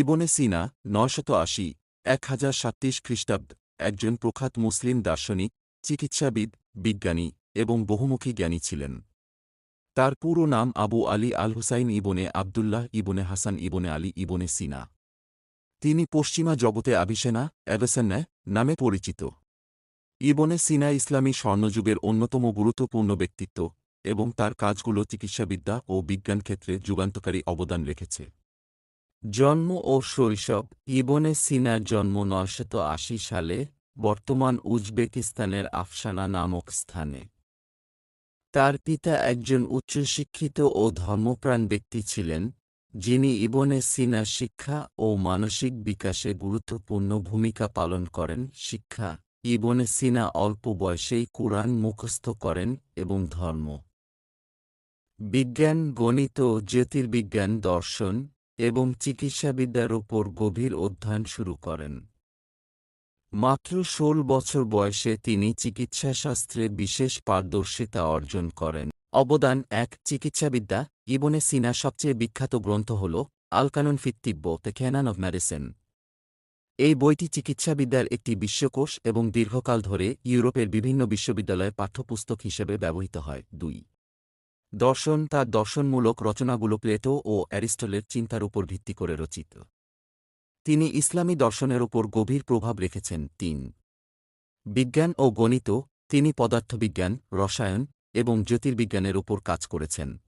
ইবনে সিনা, নয়শত আশি এক হাজার সাতত্রিশ খ্রিস্টাব্দ, একজন প্রখ্যাত মুসলিম দার্শনিক, চিকিৎসাবিদ, বিজ্ঞানী এবং বহুমুখী জ্ঞানী ছিলেন। তার পুরো নাম আবু আলী আল হুসাইন ইবনে আবদুল্লাহ ইবনে হাসান ইবনে আলী ইবনে সিনা। তিনি পশ্চিমা জগতে আবিসেনা অ্যাভেসেন্না নামে পরিচিত। ইবনে সিনা ইসলামী স্বর্ণযুগের অন্যতম গুরুত্বপূর্ণ ব্যক্তিত্ব এবং তার কাজগুলো চিকিৎসাবিদ্যা ও বিজ্ঞান ক্ষেত্রে যুগান্তকারী অবদান রেখেছে। জন্ম ও শৈশব ইবনে সিনার জন্ম নয়শত আশি সালে, বর্তমান উজবেকিস্তানের আফসানা নামক স্থানে। তার পিতা একজন উচ্চশিক্ষিত ও ধর্মপ্রাণ ব্যক্তি ছিলেন, যিনি ইবনে সিনার শিক্ষা ও মানসিক বিকাশে গুরুত্বপূর্ণ ভূমিকা পালন করেন। শিক্ষা, ইবনে সিনা অল্প বয়সেই কুরআন মুখস্থ করেন এবং ধর্ম, বিজ্ঞান, গণিত জ্যোতির্বিজ্ঞান দর্শন এবং চিকিৎসাবিদ্যার ওপর গভীর অধ্যয়ন শুরু করেন। মাত্র ষোল বছর বয়সে তিনি চিকিৎসাশাস্ত্রে বিশেষ পারদর্শিতা অর্জন করেন। অবদান এক চিকিৎসাবিদ্যা, ইবনে সিনা সবচেয়ে বিখ্যাত গ্রন্থ হল আলকানুন ফিত্তিব্য দ্য ক্যানান অব মেডিসিন। এই বইটি চিকিৎসাবিদ্যার একটি বিশ্বকোষ এবং দীর্ঘকাল ধরে ইউরোপের বিভিন্ন বিশ্ববিদ্যালয়ে পাঠ্যপুস্তক হিসেবে ব্যবহৃত হয়। দুই দর্শন তার দর্শনমূলক রচনাগুলো প্লেটো ও অ্যারিস্টলের চিন্তার উপর ভিত্তি করে রচিত। তিনি ইসলামী দর্শনের উপর গভীর প্রভাব রেখেছেন। তিন, বিজ্ঞান ও গণিত, তিনি পদার্থবিজ্ঞান, রসায়ন এবং জ্যোতির্বিজ্ঞানের উপর কাজ করেছেন।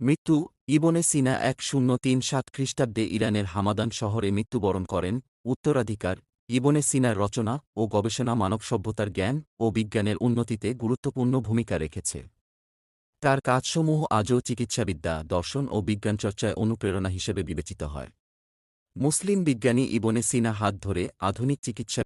মৃত্যু, ইবনে সিনা এক শূন্য তিন সাত খ্রিস্টাব্দে ইরানের হামাদান শহরে মৃত্যুবরণ করেন। উত্তরাধিকার, ইবনে সিনার রচনা ও গবেষণা মানব সভ্যতার জ্ঞান ও বিজ্ঞানের উন্নতিতে গুরুত্বপূর্ণ ভূমিকা রেখেছে। তার কাজসমূহ আজও চিকিৎসাবিদ্যা, দর্শন ও বিজ্ঞান চর্চায় অনুপ্রেরণা হিসেবে বিবেচিত হয়। মুসলিম বিজ্ঞানী ইবনে সিনা হাত ধরে আধুনিক চিকিৎসা